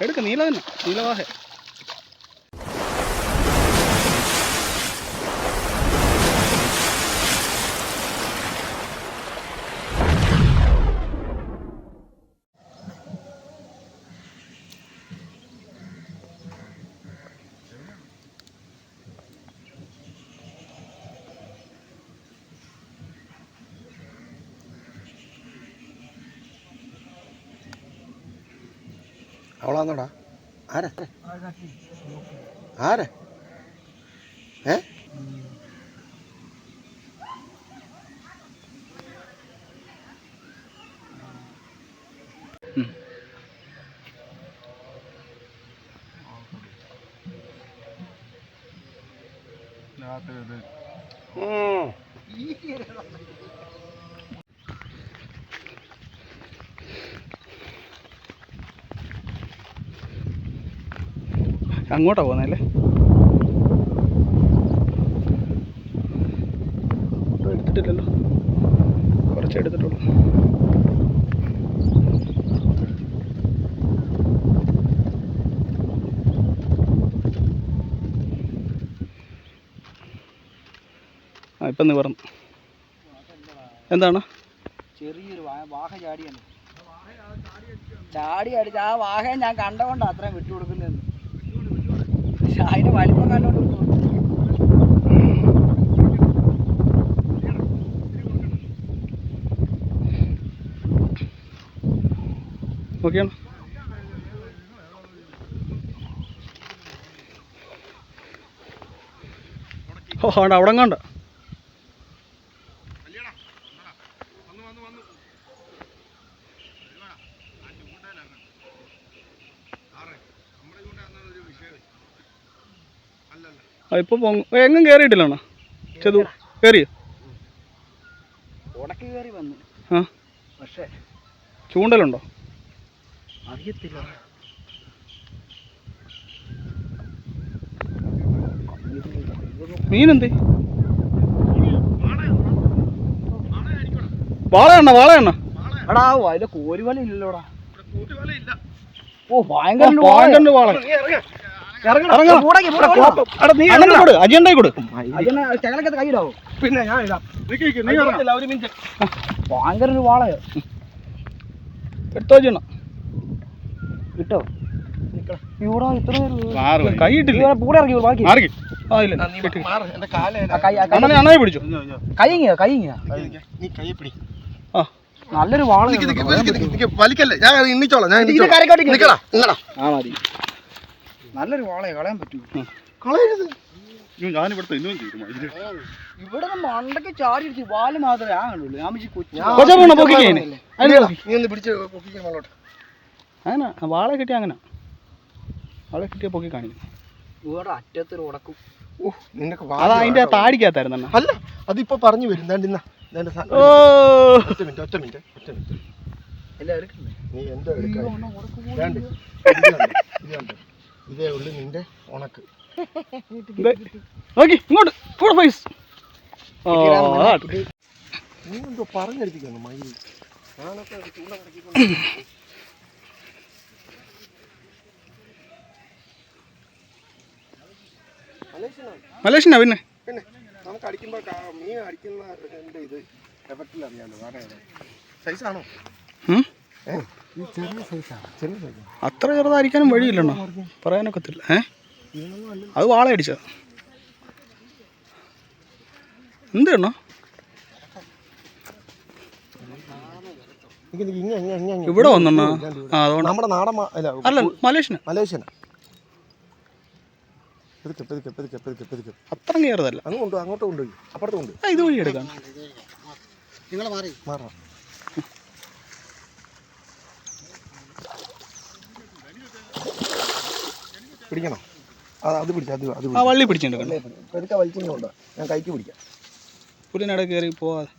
എടുക്ക നീല തന്നെ നീലവാഹ അവളാന്നോടാ? ആരാ? ആരാ? ഏ? അങ്ങോട്ടാ പോകുന്നത് എടുത്തിട്ടില്ലല്ലോ. കുറച്ച് എടുത്തിട്ടുള്ളൂ. ആ ഇപ്പം നിവർന്നു എന്താണ്? ചെറിയൊരു വാഹ ചാടിയാണ്. ചാടി അടിച്ച് ആ വാഹയെ ഞാൻ കണ്ടതുകൊണ്ടാണ് അത്രയും വിട്ടു കൊടുക്കുന്നതെന്ന് പക്ഷെ അതിന്റെ വലിപ്പം കണ്ടോണ്ട്. ഓക്കെയാണ് ഓ അവിടെ അവിടെ ആ പൊങ്ങ എങ്ങും കയറിയിട്ടില്ലാണോ ചെതു കയറിയോ ഉടക്ക് കയറി വന്നു. ആ. പക്ഷേ ചൂണ്ടലുണ്ടോ? അറിയത്തില്ല. മീനെന്തേ? വാളയണ്ണ വാളയണ്ണ. എടാ അതിന്റെ കോരുവല ഇല്ലല്ലോടാ. ഓ ഭയങ്കര വാള. അജണ്ടായി പിന്നെ ഞാൻ ഇടാം ഭയങ്കര ഒരു വാളയോ. എടുത്തോ ചെയ്യണ കിട്ടോ? നല്ലൊരു വാള നിക്ക് നിക്ക് നിക്ക് നിക്ക് വലിക്കല്ലേ? ഞാൻ ഇന്നിച്ചോളാം ഞാൻ ആ മതി. നല്ലൊരു വാളയെ കളയാൻ പറ്റൂ. കളയരുത്. ഞാനിവിടുത്തെ ഇന്നും തീരുമാനിച്ചു ഇവിടെ മണ്ടയ്ക്ക് ചാടി അടിച്ച് വാൽ മാത്രമേ ആ കണ്ടുള്ളൂ. ഞാൻ കൊച്ചു പിടിച്ച് പൊക്കിക്കാൻ അങ്ങനെ വാളെ കിട്ടിയ അങ്ങനെ. വാളെ കിട്ടിയ പൊക്കി കാണിക്കും. ഇവിടെ അറ്റത്തൊരു ഉടക്കും. നിനക്ക് അതിന്റെ താടിക്കകത്തായിരുന്നു അല്ല അതിപ്പോ പറഞ്ഞു വരും. ദാണ്ട് ഇന്നാ. ദാണ്ട് സാ- ഓ. ഒറ്റ മിനിറ്റ് ഒറ്റ മിനിറ്റ് ഒറ്റ മിനിറ്റ്. എല്ലാം എടുക്കണ്ടേ നീ എന്തോ എടുക്കാൻ ഇത് ഉള്ളു നിന്റെ ഉണക്ക്. നോക്കി ഇങ്ങോട്ട് കൂടെ പൈസ ഓ അതാ. നീ എന്തോ പറഞ്ഞെടുപ്പിക്കുന്നു മയിൽ ഞാനൊക്കെ ഒരു ചൂണ്ട മുടക്കിക്കൊണ്ട് മലേഷ്യനാണ് മലേഷ്യനാ? പിന്നെ? പിന്നെ നമുക്ക് അടിക്കുമ്പോൾ മീൻ അടിക്കുന്ന ഇത് എഫക്റ്റിൽ അറിയാമല്ലോ വേറെ സൈസാണോ അത്ര ചെറുതായിരിക്കാനും വഴിയില്ലണ്ണോ? പറയാനൊക്കത്തില്ല. ഏ? അത് വാള അടിച്ച എന്തെണ്ണോ നിക്ക് നിക്ക് ഇങ്ങ ഇങ്ങ ഇങ്ങ ഇങ്ങ. ഇവിടെ വന്നോ ആ അതുകൊണ്ട്. നമ്മുടെ നാടൻ അല്ല അല്ല മലേഷ്യന്. അത്ര കയറുതല്ല അങ്ങ് കൊണ്ടു അങ്ങോട്ട് കൊണ്ടുപോയി. അപ്പുറത്ത് കൊണ്ടുപോയി. ഇത് വഴി എടുക്കാം. മാറാം. പിടിക്കണം? അത് അത് പിടിക്കാം അത് അത് ആ വള്ളി പിടിച്ചിട്ടുണ്ട് ഞാൻ കൈക്ക് പിടിക്കാം. പുലിനട കയറി പോവാതെ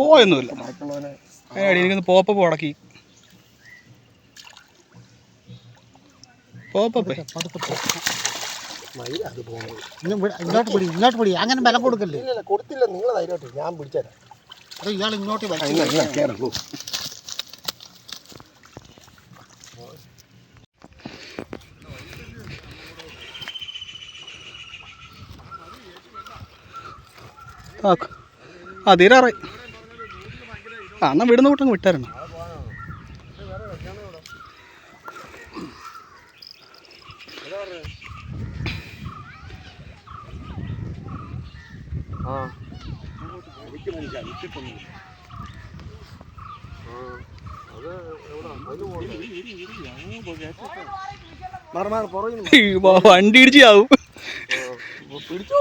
പോയൊന്നുമില്ല. അതിനടി എനിക്കൊന്ന് പോപ്പപ്പ് ഉടക്കി. ഇങ്ങോട്ട് പിടി ഇങ്ങോട്ട് പിടി. അങ്ങനെ ബലം കൊടുക്കല്ലേ? ഇല്ല ഇല്ല കൊടുത്തില്ല. നിങ്ങൾ ധൈര്യമായിട്ട് ഞാൻ പിടിച്ചുതരാം അത് ഇയാൾ ഇങ്ങോട്ട് ആ, പോ. ആ ആ തീരാറായി ആ എന്നാൽ വിടുന്ന കൂട്ടങ്ങ് വിട്ടായിരുന്നു? മാറ് മാറ് പുറകിൽ ഈ വ- വണ്ടി ഇടിച്ച് ആവും പിടിച്ചോ?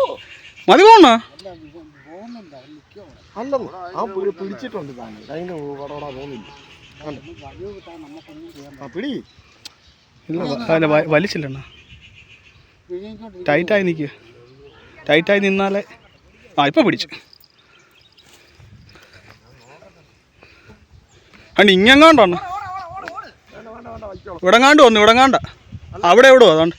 മതി പോണ? അല്ലെന്ന് ആ പിടിച്ചിട്ടുണ്ട് താൻ. അതിന് വടവട പോകുന്നില്ല. കണ്ടോ? ആ പിടി. ഇല്ല വ- അല്ല വ- വലിച്ചില്ലണ്ണ. ടൈറ്റായി നിൽക്കുക ടൈറ്റായി നിന്നാലേ ആ ഇപ്പം പിടിച്ചു. അണ്ട് ഇങ്ങെങ്ങാണ്ടാണ്. ഇവിടെങ്ങാണ്ട് വന്നു ഇവിടെങ്ങാണ്ട. അവിടെ എവിടെ അതാണ്ട്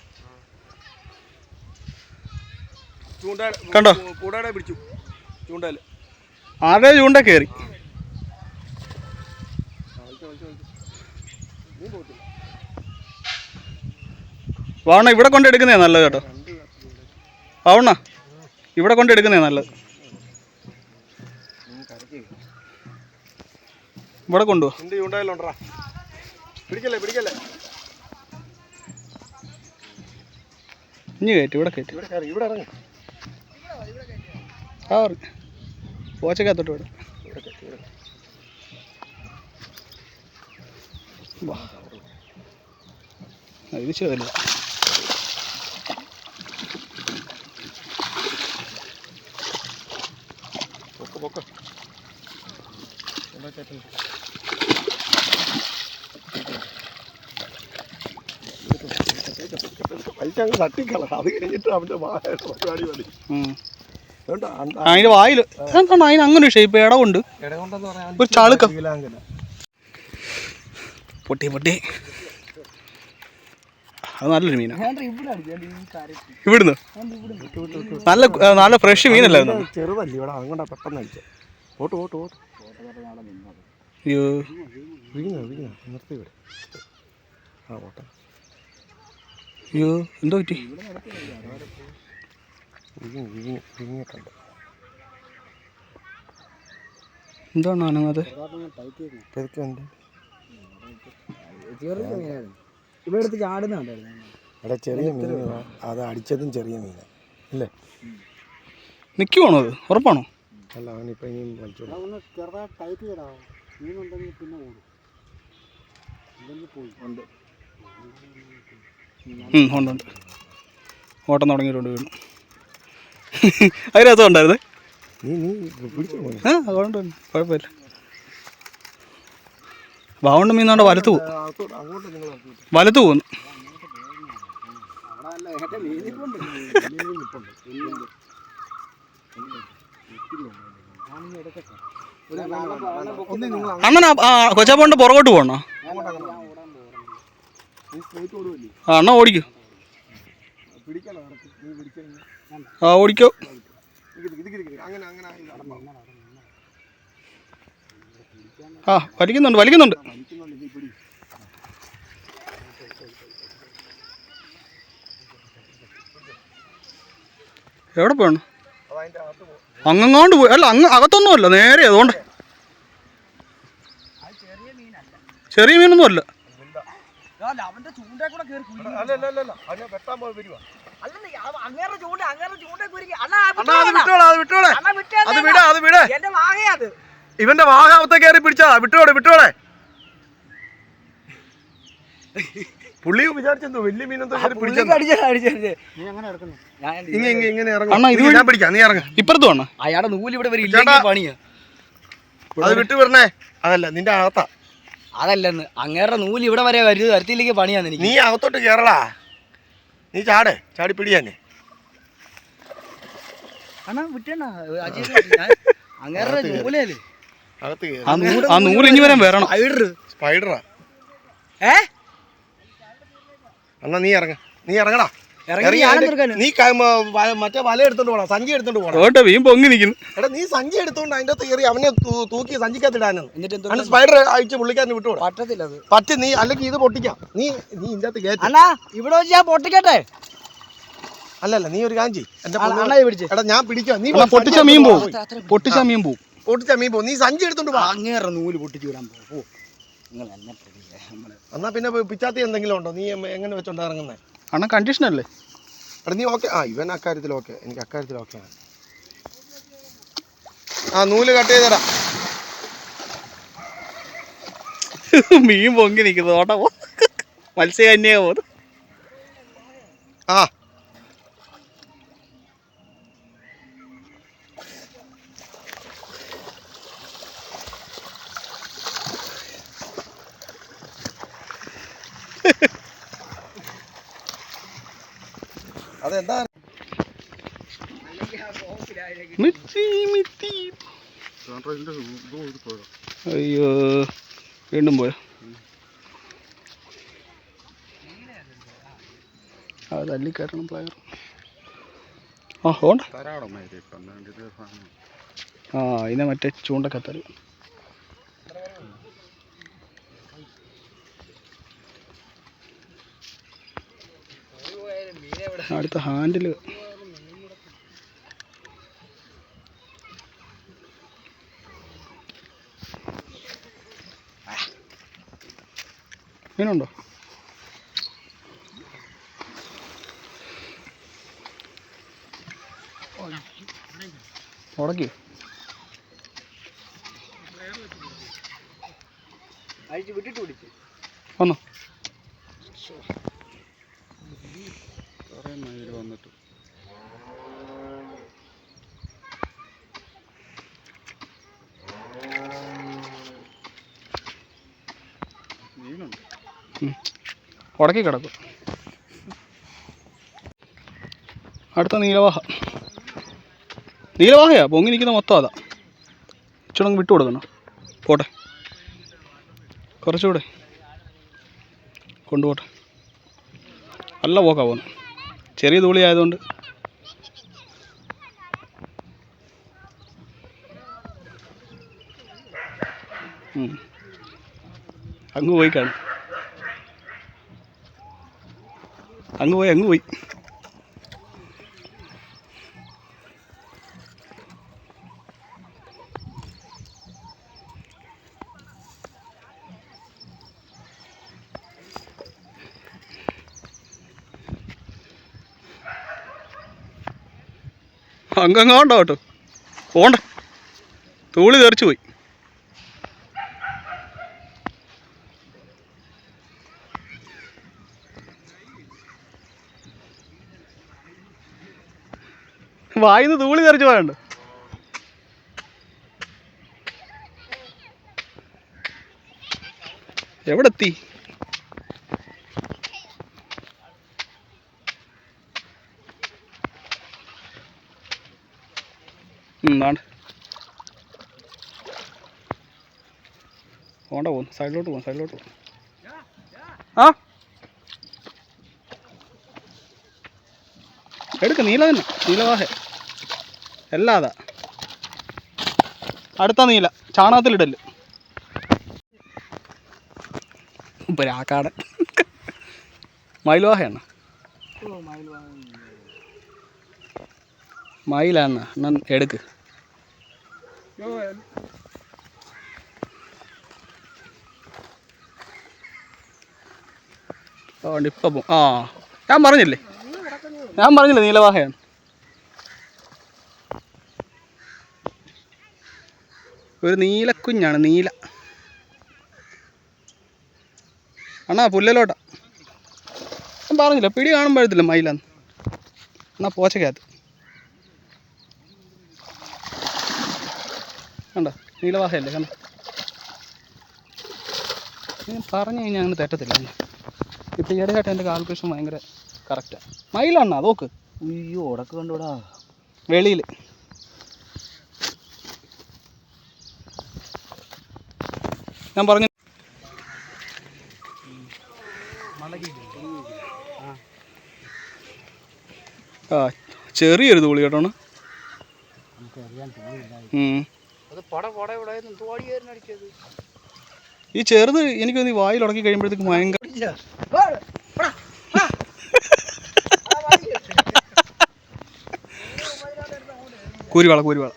കണ്ടോ? പിടിച്ചു ആരുടെ ചൂണ്ട കേറി? വാണ ഇവിടെ കൊണ്ടെടുക്കുന്നേ നല്ലത് കേട്ടോ. വാവണ ഇവിടെ കൊണ്ടെടുക്കുന്നേ നല്ലത്. ഇവിടെ കൊണ്ടുപോ. എന്ത് ചൂണ്ടയിലുണ്ടാ പിടിക്കല്ലേ പിടിക്കല്ലേ? ഇനി കയറ്റി ഇവിടെ കയറ്റി ഇവിടെ കയറി ഇവിടെ ഇറങ്ങി. ആ പറഞ്ഞു പോച്ചക്കകത്തോട്ട് വിടും. ഇത് ചെയ്തില്ല പൊക്ക് പൊക്ക്. ഇവിടെ കയറ്റി വലിച്ചങ്ങ് തട്ടിക്കള അത് കഴിഞ്ഞിട്ട് അവന്റെ വായ പരിപാടി മതി അതിന്റെ വായിൽ എന്താണ് അതിന് അങ്ങനെ ഒരു ഷേപ്പ് ഇടവുണ്ട്. ഒരു ചളുക്കം. പൊട്ടി പൊട്ടി. അത് നല്ലൊരു മീനാണ് ഇവിടുന്ന്? നല്ല നല്ല ഫ്രഷ് മീനല്ലായിരുന്നു? ചെറുതല്ലേ ഇവിടെ അതുകൊണ്ടാ പെട്ടെന്ന് അടിച്ചത് ഓട്ട് ഓട്ട് ഓട്ട്. അയ്യോ. വിഴുങ്ങ വിഴുങ്ങ നിർത്തി ഇവിടെ. ആ ഓട്ടെ. അയ്യോ എന്തോ പറ്റി? എന്താണ് അനങ്ങാതെ പെരുക്കുണ്ട്. ചെറിയ ഇവിടെ ചാടുന്നുണ്ടായിരുന്നു മീൻ അത് അടിച്ചതും ചെറിയ മീനാണ് അല്ലേ നിൽക്കുവാണോ അത്? ഉറപ്പാണോ? അല്ല അവനിപ്പോൾ ഇനിയും ചെറുതായിട്ട് ടൈറ്റ് മീനുണ്ടെങ്കിൽ പിന്നെ ഓടും. പോയി. ഉണ്ട്. ഉണ്ട് ഉണ്ട്. ഓട്ടം തുടങ്ങിയിട്ടുണ്ട് വീണു അത് രസമുണ്ടായിരുന്നേ നീ നീ പിടിച്ചോ മോനെ. ആ അതുകൊണ്ട് കുഴപ്പമില്ല. ബാവുണ്ട് മീന്നാണ്ട് വലത്ത് പോകും. വലത്ത് പോകുന്നു അണ്ണൻ കൊച്ചാപ്പോണ്ട് പുറകോട്ട് പോകണോ? ആ എന്നാ ഓടിക്കോ. ആ ഓടിക്കോ. ആ വലിക്കുന്നുണ്ട് വലിക്കുന്നുണ്ട്. എവിടെ പോണ് അത് അതിന്റെ അകത്ത് പോ അങ്ങങ്ങാണ്ട് പോയി. അല്ല അങ്ങ് അകത്തൊന്നുമല്ല നേരെ അതുകൊണ്ട്. ചെറിയ മീനൊന്നും അല്ല അവന്റെ ചൂണ്ട കൂടെ കയറി കുരുങ്ങി അല്ല അല്ല അല്ല അല്ല. അതിനെ വെട്ടാൻ പോയി വരുവാ. അല്ലെന്ന് അവ- ചൂണ്ട അങ്ങേരുടെ ചൂണ്ട കുരുങ്ങി അണ്ണാ അണ്ണാ അത് വിട്ടോളെ അത് വിട്ടോളെ. അണ്ണാ വിട്ടേ അത് വിട അത് വിട. എന്റെ വാഹയാ അത്. ഇവന്റെ വാഹാവത്തെ കയറി പിടിച്ചാ വിട്ടോടെ വിട്ടോടെ പുള്ളി വിചാരിച്ചെന്തോ വലിയ മീനെന്തോ ഇങ്ങനെ ഇറങ്ങും. ഞാൻ പിടിക്കാം നീ ഇറങ്ങ. ഇപ്പുറത്ത് വേണം അയാളുടെ നൂൽ ഇവിടെ വരെ. ഇല്ലെങ്കിൽ പണിയാ. അത് വിട്ടു വരണേ അതല്ല നിന്റെ അകത്താ അതല്ലെന്ന്. അങ്ങേറെ നൂൽ ഇവിടെ വരെ വരുത് വരുത്തിയില്ലെങ്കിൽ പണിയാന്ന് എനിക്ക്. നീ അകത്തോട്ട് കേറടാ. നീ ചാടേ ചാടി പിടിയാന്നെ അണ്ണാ വിട്ടേണ്ണ. അങ്ങേരുടെ നൂലല്ലേ? അകത്ത് ആ നൂൽ ആ നൂൽ ഇനി വരാൻ വരണം. സ്പൈഡർ സ്പൈഡറാ. ഏ? എന്നാ നീ ഇറങ്ങ. നീ ഇറങ്ങടാ. നീ മറ്റേ വല എടുത്തോണ്ട് പോണം സഞ്ചി എടുത്തോണ്ട് പോണം. ഓട്ടെ വീം പൊങ്ങി നിൽക്കുന്നു എടാ നീ സഞ്ചി എടുത്തോണ്ട് അതിന്റെ കയറി അവനെ തൂക്കി എന്നിട്ട് സ്പൈഡർ അയച്ച് പുള്ളിക്കാരന് വിട്ടുകൂടാ പറ്റത്തില്ല അത്. പറ്റി നീ അല്ലെങ്കിൽ ഇത് പൊട്ടിക്കാം. നീ നീ ഇതിന്റെ അകത്ത് അണ്ണാ ഇവിടെ വെച്ച് ഞാൻ പൊട്ടിക്കട്ടെ? അല്ലല്ല നീ ഒരു കാഞ്ചി എന്റെ എടാ ഞാൻ പിടിക്കാം. നീ എന്നാ പൊട്ടിച്ച മീൻ പോ പോവും. പൊട്ടിച്ച മീൻ പോവും. പൊട്ടിച്ച മീൻ പോ നീ സഞ്ചി എടുത്തോണ്ട് വാ. അങ്ങേറെ നൂൽ പൊട്ടിച്ചു വിടാൻ പോകും നിങ്ങൾ എന്നെ എന്നാ പിന്നെ പിച്ചാത്തി എന്തെങ്കിലും ഉണ്ടോ? നീ എങ്ങനെ വെച്ചോണ്ട് ഇറങ്ങുന്നേ? അണ്ണാ കണ്ടീഷൻ അല്ലേ? എടാ നീ ഓക്കെ ആ ഇവൻ അക്കാര്യത്തിൽ ഓക്കെ എനിക്ക് അക്കാര്യത്തിൽ ഓക്കെയാണ് ആ നൂൽ കട്ട് ചെയ്തടാ. മീൻ പൊങ്ങി നിൽക്കുന്നു. ഓട്ട പോ. മത്സ്യകന്യ പോകുന്നു ആ. അതെന്താ മിത്തി മിത്തി അയ്യോ വീണ്ടും പോയോ? ആ തല്ലിക്കയറണം പ്ലെയർ ആ ഓണ്ട ആ ഇതിനെ മറ്റേ ചൂണ്ടക്കത്തറി അടുത്ത ഹാൻഡിൽ. മീനുണ്ടോ? ഉടക്കി അഴിച്ച് വിട്ടിട്ട് പിടിച്ച്. വന്നോ. ഉം. ഉടക്കി കിടക്കും. അടുത്ത നീലവാഹ. നീലവാഹയാ? പൊങ്ങി നിൽക്കുന്ന മൊത്തം അതാ. ഇച്ചിടങ്ങ് വിട്ടു കൊടുക്കണം പോട്ടെ. കുറച്ചുകൂടെ കൊണ്ടുപോട്ടെ. നല്ല പോക്കാ പോകുന്നു. ചെറിയ തൂളി ആയതുകൊണ്ട്. അങ്ങ് പോയി കാണും. അങ്ങ് പോയി അങ്ങ് പോയി. അങ്ങങ്ങോണ്ടോ കേട്ടോ? പോണ്ട. തൂളി തെറിച്ചു പോയി. വായിന്ന് തൂളി തെറിച്ചു പോയണ്ട്. എവിടെ എത്തി എന്താണ് പോണ്ട പോകുന്നു സൈഡിലോട്ട് പോകും സൈഡിലോട്ട് പോകും ആ? എടുക്ക് നീല തന്നെ. നീലവാഹ. എല്ലാതാ അടുത്ത നീല. ചാണകത്തിലിടൽ. രാക്കാടൻ മയിൽവാഹയാണ്. മയിലാണ് എടുക്ക്. അതുകൊണ്ട് ആ. ഞാൻ പറഞ്ഞില്ലേ? ഞാൻ പറഞ്ഞില്ലേ നീലവാഹയാണ്? ഒരു നീലക്കുഞ്ഞാണ് നീല. അണ്ണാ പുല്ലലോട്ട. ഞാൻ പറഞ്ഞില്ല പിടി കാണുമ്പോഴത്തില്ല മയിലാന്ന്? എന്നാ പോച്ചക്കകത്ത്. കണ്ടോ? നീലവാഹയല്ലേ കണ്ടോ? പറഞ്ഞു കഴിഞ്ഞാൽ അങ്ങനെ തെറ്റത്തില്ല ഇപ്പം ഈയിടെയായിട്ട് എന്റെ കാൽക്കുലേഷൻ ഭയങ്കര കറക്റ്റാണ് മൈലാണ് നോക്ക്. അയ്യോ ഉടക്ക് കണ്ടുവിടാ വെളിയിൽ ഞാൻ പറഞ്ഞു ആ ചെറിയൊരു തൂളി കേട്ടോ ഈ ചെറുത് എനിക്ക് തോന്നി വായിൽ ഉടക്കി കഴിയുമ്പോഴത്തേക്ക് ഭയങ്കര കൂരിവാള കൂരിവാള.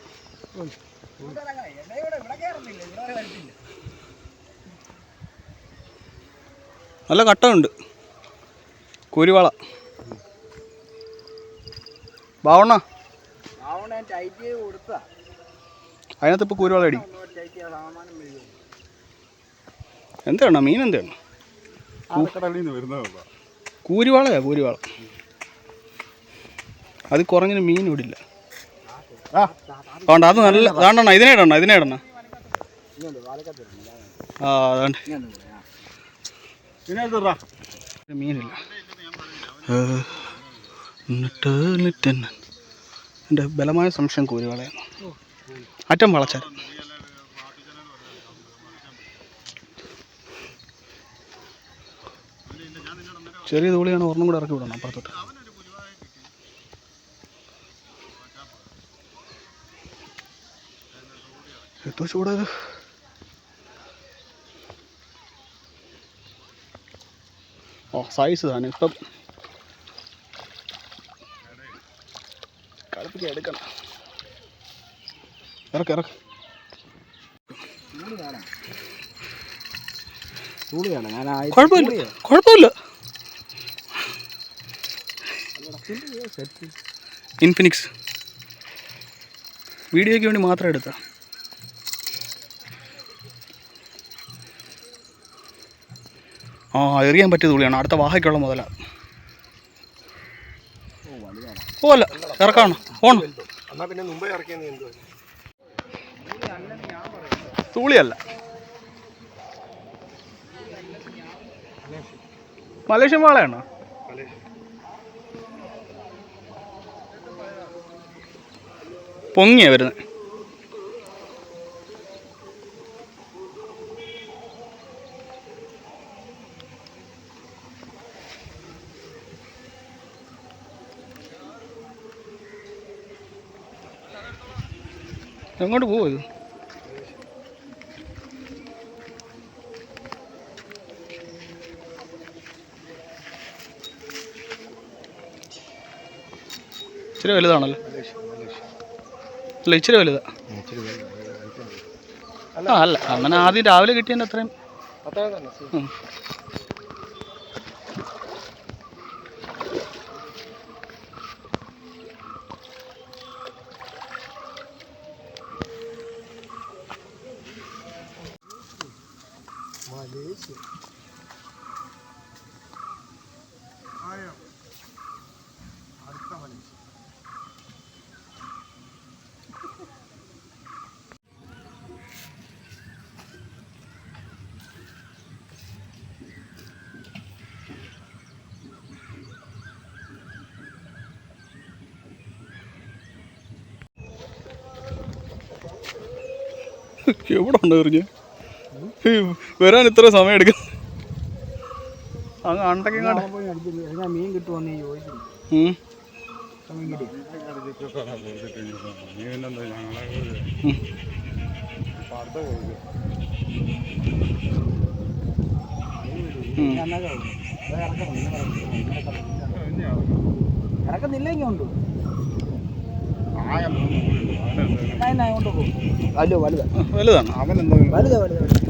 നല്ല കട്ടമുണ്ട് കൂരിവാള. ബാവണ്ണ. അതിനകത്ത് ഇപ്പോൾ കൂരിവാള അടി എന്താണ് മീൻ എന്താണ് ആഴക്കടലിൽ നിന്ന് വരുന്നതല്ല കൂരിവാളയാ കൂരിവാള. അത് കുറഞ്ഞ മീൻ ഇവിടില്ല അതുകൊണ്ട് അത് നല്ല അതാണ്ടണ്ണ ഇതിനെ ഇടണ ഇതിനെ ഇടണ ആ അതാണ്ട് മീനില്ല. എന്റെ ബലമായ സംശയം കൂരിവാളയാണ് അറ്റം വളച്ചാൽ ചെറിയ തൂളിയാണ് ഒരെണ്ണം കൂടെ ഇറക്കി വിടണം അപ്പുറത്തോട്ട്. എത്തോ ചൂടത് ഓ സൈസ് തന്നെ ഇപ്പം. കളിപ്പിക്കാൻ എടുക്കണം. ഇറക്ക് ഇറക്ക്. കുഴപ്പമില്ല. കുഴപ്പമില്ല. ഇൻഫിനിക്സ്. വീഡിയോയ്ക്ക് വേണ്ടി മാത്രം എടുത്ത. ആ എറിയാൻ പറ്റിയ തുള്ളിയാണ് അടുത്ത വാഹയ്ക്കുള്ള മുതല. ഓ അല്ല ഇറക്കാണ്. എന്തുവാ തൂളിയല്ല. മലേഷ്യൻ വാളയാണോ? പൊങ്ങിയാ വരുന്നത് എങ്ങോട്ട് പോവോ ഇത്? ഇച്ചിരി വലുതാണല്ലോ. അല്ല ഇച്ചിരി വലുതാ. ആ അല്ല അങ്ങനെ ആദ്യം രാവിലെ കിട്ടിയതിന്റെ അത്രയും അത്ര തന്നെ ഉം. എവിടെ ഉണ്ട് എറിഞ്ഞ് വരാൻ ഇത്ര സമയം എടുക്കും മീൻ. ഇറക്കുന്നില്ലെങ്കിൽ ഉണ്ട് എന്നാ കൊണ്ട് പോകും അല്ലോ വലുതാ വലുതാണ് അവൻ എന്താ വലുതാണ്. വലുതാ.